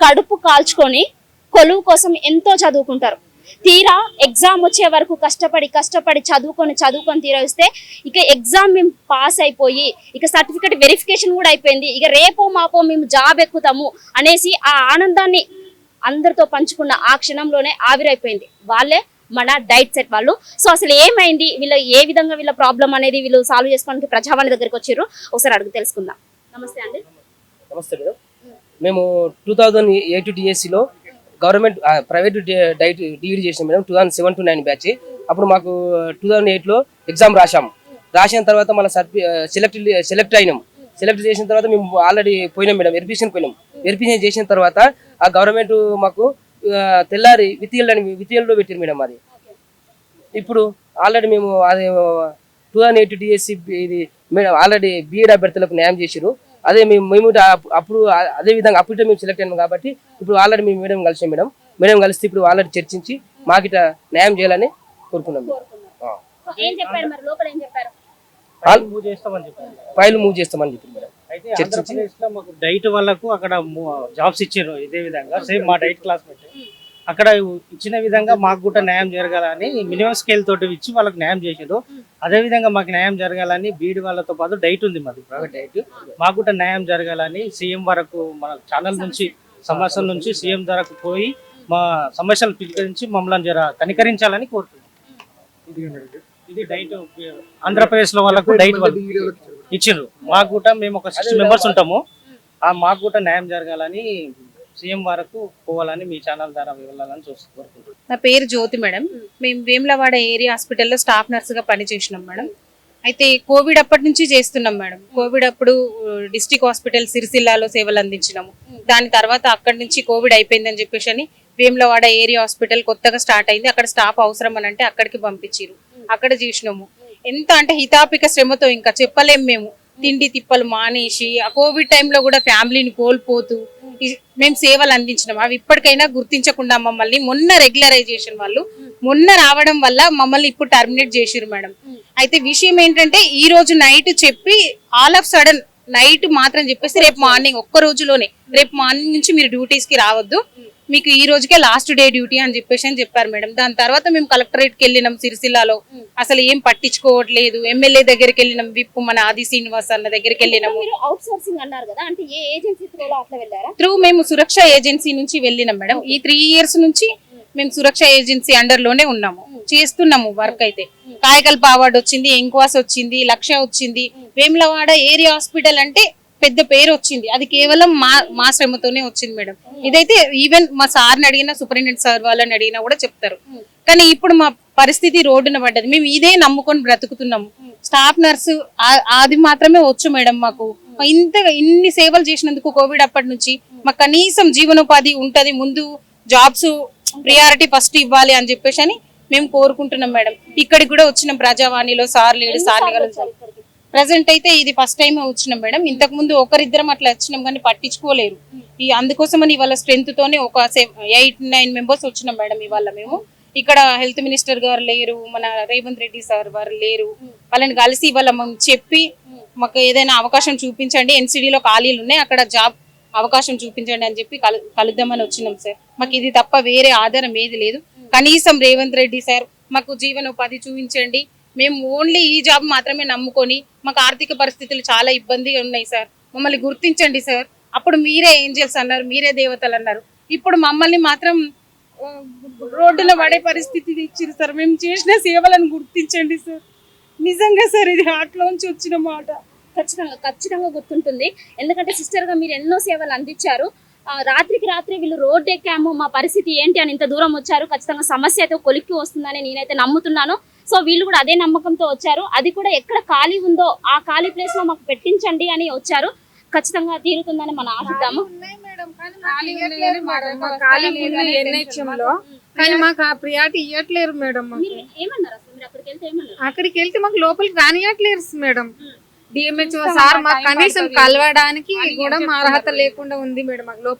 కడుపు కాల్చుకొని కొలువు కోసం ఎంతో చదువుకుంటారు. తీరా ఎగ్జామ్ వచ్చే వరకు కష్టపడి కష్టపడి చదువుకొని చదువుకొని తీరా వస్తే ఇక ఎగ్జామ్ మేము పాస్ అయిపోయి ఇక సర్టిఫికేట్ వెరిఫికేషన్ కూడా అయిపోయింది. ఇక రేపో మాపో మేము జాబ్ ఎక్కుతాము అనేసి ఆ ఆనందాన్ని అందరితో పంచుకున్న ఆ క్షణంలోనే ఆవిరైపోయింది. వాళ్ళే మన డైట్ సెట్ వాళ్ళు. సో అసలు ఏమైంది? వీళ్ళ ఏ విధంగా వీళ్ళ ప్రాబ్లం అనేది వీళ్ళు సాల్వ్ చేసుకోవడానికి ప్రజావాణి దగ్గరికి వచ్చారు ఒకసారి అడుగు తెలుసుకుందాం. నమస్తే అండి. నమస్తే మేడం. మేము టూ థౌజండ్ ఎయిట్ డిఎస్సిలో గవర్నమెంట్ ప్రైవేట్ డైట్ డిగ్రీ చేసాం madam two thousand seven to nine batch. అప్పుడు మాకు టూ థౌసండ్ ఎయిట్లో ఎగ్జామ్ రాసాం రాసిన తర్వాత మళ్ళీ సర్పి సెలెక్ట్ సెలెక్ట్ అయినాం. సెలెక్ట్ చేసిన తర్వాత మేము ఆల్రెడీ పోయినాం మేడం వెరిఫికేషన్ పోయినాం. వెరిఫికేషన్ చేసిన తర్వాత ఆ గవర్నమెంట్ మాకు తెల్లారి వితియల్ అని వితియల్లో పెట్టారు మేడం అది ఇప్పుడు ఆల్రెడీ మేము అది టూ థౌసండ్ ఎయిట్ డిఎస్సి ఇది మేడం ఆల్రెడీ బీఎడ్ అభ్యర్థులకు న్యాయం చేసిరు. అదే మేము మేము అప్పుడు అదే విధంగా అప్పుడు మేము సెలెక్ట్ అయినాం కాబట్టి ఇప్పుడు ఆల్రెడీ మేము మేడం కలిసాం మేడం మేడం కలిస్తే ఇప్పుడు ఆల్రెడీ చర్చించి మాకిట న్యాయం చేయాలని కోరుకున్నాం మేడం. ఆ. ఏం చెప్పారు మరి? లోపల ఏం చెప్పారు? ఆల్ మూవ్ చేస్తామని చెప్పారు. ఫైల్ మూవ్ చేస్తామని చెప్పి మేడం అయితే డైట్ వాళ్ళకు అక్కడ జాబ్స్ ఇచ్చారు ఇదే విధంగా. సేమ్ మా డైట్ క్లాస్ అక్కడ ఇచ్చిన విధంగా మాకు కూడా న్యాయం జరగాలని మినిమం స్కేల్ తోటి ఇచ్చి వాళ్ళకి న్యాయం చేసారు అదే విధంగా మాకు న్యాయం జరగాలని బీడి వాళ్ళతో పాటు డైట్ ఉంది మాది ప్రైవేట్ డైట్. మాకు కూడా న్యాయం జరగాలని సీఎం వరకు మన ఛానల్ నుంచి సమస్యల నుంచి సీఎం వరకు పోయి మా సమస్యలు పిలిపించి మమ్మల్ని జర కనికరించాలని కోరుతున్నాం. ఇది డైట్ ఆంధ్రప్రదేశ్లో వాళ్ళకు డైట్ వాళ్ళు ఇచ్చిండ్రు. మాకు కూడా మేము ఒక సిక్స్ మెంబర్స్ ఉంటాము. ఆ మాకు కూడా న్యాయం జరగాలని సీఎం వరకు పోవాలని మీ ఛానల్ ద్వారా వెళ్ళాలని చూస్తూ కోరుకుంటున్నాం. నా పేరు జ్యోతి మేడం. మేము. వేములవాడ ఏరియా హాస్పిటల్లో స్టాఫ్ నర్సుగా పనిచేసినాం మేడం. అయితే కోవిడ్ అప్పటి నుంచి చేస్తున్నాం మేడం. కోవిడ్ అప్పుడు డిస్టిక్ హాస్పిటల్ సిరిసిల్లాలో సేవలు అందించినాము. దాని తర్వాత అక్కడి నుంచి కోవిడ్ అయిపోయిందని చెప్పేసి అని వేములవాడ ఏరియా హాస్పిటల్ కొత్తగా స్టార్ట్ అయింది. అక్కడ స్టాఫ్ అవసరం అని అంటే అక్కడికి పంపించారు అక్కడ చేసినాము. ఎంత అంటే హితాపిక శ్రమతో ఇంకా చెప్పలేం మేము. తిండి తిప్పలు మానేసి ఆ కోవిడ్ టైంలో కూడా ఫ్యామిలీని కోల్పోతూ మేము సేవలు అందించినాం. అవి ఇప్పటికైనా గుర్తించకుండా మమ్మల్ని మొన్న రెగ్యులరైజేషన్ వాళ్ళు మొన్న రావడం వల్ల మమ్మల్ని ఇప్పుడు టర్మినేట్ చేసిరు మేడం. అయితే విషయం ఏంటంటే ఈ రోజు నైట్ చెప్పి ఆల్ ఆఫ్ సడన్ నైట్ మాత్రం చెప్పేసి రేపు మార్నింగ్ ఒక్క రోజులోనే రేపు మార్నింగ్ నుంచి మీరు డ్యూటీస్కి రావద్దు. మీకు ఈ రోజుకే లాస్ట్ డే డ్యూటీ అని చెప్పేసి అని చెప్పారు మేడం. దాని తర్వాత మేము కలెక్టరేట్కి వెళ్ళినాం సిరిసిల్లాలో. అసలు ఏం పట్టించుకోవట్లేదు. ఎమ్మెల్యే దగ్గరికి వెళ్ళినాం విప్పు మన ఆది శ్రీనివాస్ అన్న దగ్గరికి వెళ్ళినాము. మీరు అవుట్ సోర్సింగ్ అన్నారు కదా అంటే ఏ ఏజెన్సీ త్రూలో అట్లా వెళ్ళారా? త్రూ మేము సురక్ష ఏజెన్సీ నుంచి వెళ్ళినాం మేడం. ఈ త్రీ ఇయర్స్ నుంచి మేము సురక్ష ఏజెన్సీ అండర్లోనే ఉన్నాము. చేస్తున్నాము వర్క్ అయితే. కాయకల్ప అవార్డు వచ్చింది ఎంక్వాస్ వచ్చింది లక్ష వచ్చింది. వేములవాడ ఏరియా హాస్పిటల్ అంటే పెద్ద పేరు వచ్చింది. అది కేవలం మా మా శ్రమతోనే వచ్చింది మేడం. ఇదైతే ఈవెన్ మా సార్ని అడిగినా సూపరింటెండెంట్ సార్ వాళ్ళని అడిగినా కూడా చెప్తారు. కానీ ఇప్పుడు మా పరిస్థితి రోడ్డున పడ్డది. మేము ఇదే నమ్ముకొని బ్రతుకుతున్నాము. స్టాఫ్ నర్సు అది మాత్రమే వచ్చు మేడం మాకు. ఇంత ఇన్ని సేవలు చేసినందుకు కోవిడ్ అప్పటి నుంచి మాకు కనీసం జీవనోపాధి ఉంటది. ముందు జాబ్స్ ప్రియారిటీ ఫస్ట్ ఇవ్వాలి అని చెప్పేసి అని మేము కోరుకుంటున్నాం మేడం. ఇక్కడికి కూడా వచ్చిన ప్రజావాణిలో సార్ లేడు సార్? ప్రజెంట్ అయితే ఇది ఫస్ట్ టైం వచ్చినాం మేడం. ఇంతకు ముందు ఒకరిద్దరం అట్లా వచ్చినాం కానీ పట్టించుకోలేరు. ఈ అందుకోసమని ఇవాళ స్ట్రెంత్ తోనే ఒక ఎయిట్ నైన్ మెంబర్స్ వచ్చినాం మేడం ఇవాళ మేము. ఇక్కడ హెల్త్ మినిస్టర్ గారు లేరు మన రేవంత్ రెడ్డి సార్ వారు లేరు. వాళ్ళని కలిసి ఇవాళ మేము చెప్పి మాకు ఏదైనా అవకాశం చూపించండి. ఎన్సిడిలో లో ఖాళీలు ఉన్నాయి. అక్కడ జాబ్ అవకాశం చూపించండి అని చెప్పి కలు కలుద్దామని వచ్చినాం సార్. మాకు ఇది తప్ప వేరే ఆధారం ఏది లేదు. కనీసం రేవంత్ రెడ్డి సార్ మాకు జీవనోపాధి చూపించండి. మేము ఓన్లీ ఈ జాబ్ మాత్రమే నమ్ముకొని మాకు ఆర్థిక పరిస్థితులు చాలా ఇబ్బందిగా ఉన్నాయి సార్. మమ్మల్ని గుర్తించండి సార్. అప్పుడు మీరే ఏంజల్స్ అన్నారు మీరే దేవతలు అన్నారు. ఇప్పుడు మమ్మల్ని మాత్రం రోడ్డున పడే పరిస్థితి ఇచ్చింది సార్. మేము చేసిన సేవలను గుర్తించండి సార్. నిజంగా సార్ ఇది హార్ట్లోంచి వచ్చిన మాట. ఖచ్చితంగా ఖచ్చితంగా గుర్తుంటుంది. ఎందుకంటే సిస్టర్గా మీరు ఎన్నో సేవలు అందించారు. రాత్రికి రాత్రి వీళ్ళు రోడ్ ఎక్కాము మా పరిస్థితి ఏంటి అని ఇంత దూరం వచ్చారు ఖచ్చితంగా సమస్య అయితే కొలిక్కి వస్తుందని నేనైతే నమ్ముతున్నాను. సో వీళ్ళు కూడా అదే నమ్మకంతో వచ్చారు. అది కూడా ఎక్కడ ఖాళీ ఉందో ఆ ఖాళీ ప్లేస్లో మాకు పెట్టించండి అని వచ్చారు. ఖచ్చితంగా తీరుతుందని మనం ఆశిద్దాము. ఖాళీ ఉన్నాయి మేడం. మాకు ఖాళీ ఉన్నాయి NHM లో కానీ మాకు ఆ ప్రియారిటీ ఇవ్వట్లేరు మేడం అక్కడికి వెళ్తే ఏమన్నారు? అక్కడికి వెళ్తే మాకు లోపలికి రానియట్లేరు మేడం. డిఎంహెచ్ఓ సార్ మాకు కనీసం కలవడానికి కూడా మా అర్హత లేకుండా ఉంది మేడం మాకు